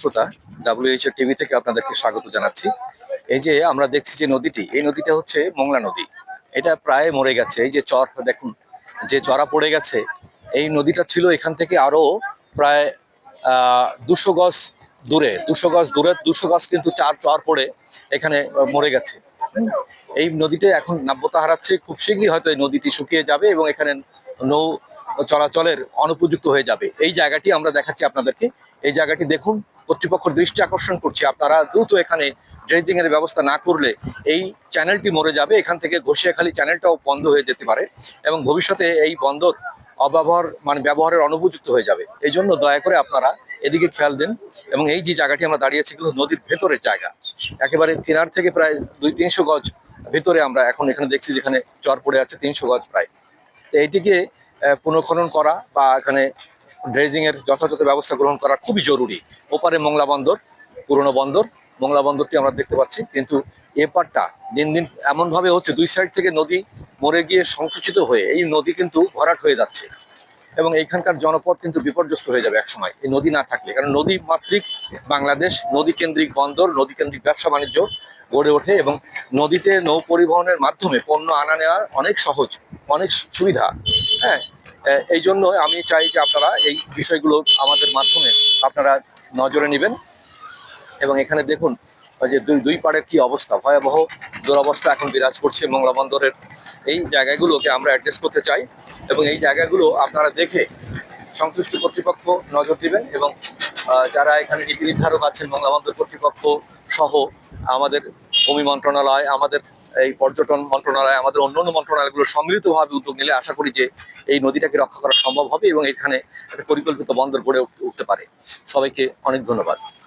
শ্রোতা WH TV থেকে আপনাদেরকে স্বাগত জানাচ্ছি। এই যে আমরা দেখছি যে নদীটি, এই নদীটা হচ্ছে মোংলা নদী। এটা প্রায় মরে গেছে। এই যে চর, দেখুন, যে চড়া পড়ে গেছে, এই নদীটা ছিল এখান থেকে আরও প্রায় দুশো গজ দূরে। দুশো গজ দূরে, দুশো গজ কিন্তু চার চর পড়ে এখানে মরে গেছে। এই নদীতে এখন নাব্যতা হারাচ্ছে। খুব শীঘ্রই হয়তো এই নদীটি শুকিয়ে যাবে এবং এখানে নৌ চলাচলের অনুপযুক্ত হয়ে যাবে। এই জায়গাটি আমরা দেখাচ্ছি আপনাদেরকে। এই জায়গাটি দেখুন কর্তৃপক্ষ দৃষ্টি আকর্ষণ করছি। আপনারা দ্রুত এখানে ড্রেজিং এর ব্যবস্থা না করলে এই চ্যানেলটি মরে যাবে। এখান থেকে ঘষিয়াখালী চ্যানেলটাও বন্ধ হয়ে যেতে পারে এবং ভবিষ্যতে এই বন্দর অব্যবহার মানে ব্যবহারের অনুপযুক্ত হয়ে যাবে। এই জন্য দয়া করে আপনারা এদিকে খেয়াল দেন এবং এই যে জায়গাটি আমরা দাঁড়িয়েছি কিন্তু নদীর ভেতরের জায়গা। একেবারে কিনার থেকে প্রায় দুই তিনশো গজ ভেতরে আমরা এখন এখানে দেখছি যেখানে চর পড়ে আছে তিনশো গজ প্রায়। তো এইটিকে পুনঃখনন করা বা এখানে ড্রেজিং এর যথাযথ ব্যবস্থা গ্রহণ করা খুবই জরুরি। ওপারে মংলা বন্দর, পুরনো বন্দর। মংলা বন্দরটি আমরা দেখতে পাচ্ছি। কিন্তু এপারটা দিন দিন এমন ভাবে হচ্ছে, দুই সাইড থেকে নদী মরে গিয়ে সংকুচিত হয়ে এই নদী কিন্তু ভরাট হয়ে যাচ্ছে। এবং এইখানকার জনপদ কিন্তু বিপর্যস্ত হয়ে যাবে একসময়। এই নদী না থাকলে। কারণ নদী মাতৃক বাংলাদেশ, নদী কেন্দ্রিক বন্দর, নদী কেন্দ্রিক ব্যবসা বাণিজ্য গড়ে ওঠে এবং নদীতে নৌ পরিবহনের মাধ্যমে পণ্য আনা নেওয়া অনেক সহজ, অনেক সুবিধা। হ্যাঁ এই জন্য আমি চাই যে আপনারা এই বিষয়গুলো আমাদের মাধ্যমে আপনারা নজরে নেবেন এবং এখানে দেখুন যে দুই দুই পাড়ের কি অবস্থা, ভয়াবহ দুরবস্থা এখন বিরাজ করছে মংলা বন্দরের এই জায়গাগুলোকে আমরা অ্যাড্রেস করতে চাই এবং এই জায়গাগুলো আপনারা দেখে সংশ্লিষ্ট কর্তৃপক্ষ নজর দিবেন এবং যারা এখানে নীতি নির্ধারক আছেন মংলা বন্দর কর্তৃপক্ষ সহ আমাদের ভূমি মন্ত্রণালয়, আমাদের এই পর্যটন মন্ত্রণালয়, আমাদের অন্যান্য মন্ত্রণালয়গুলো সম্মিলিতভাবে উদ্যোগ নিলে আশা করি যে এই নদীটাকে রক্ষা করা সম্ভব হবে এবং এখানে একটা পরিকল্পিত বন্দর গড়ে উঠতে- উঠতে পারে। সবাইকে অনেক ধন্যবাদ।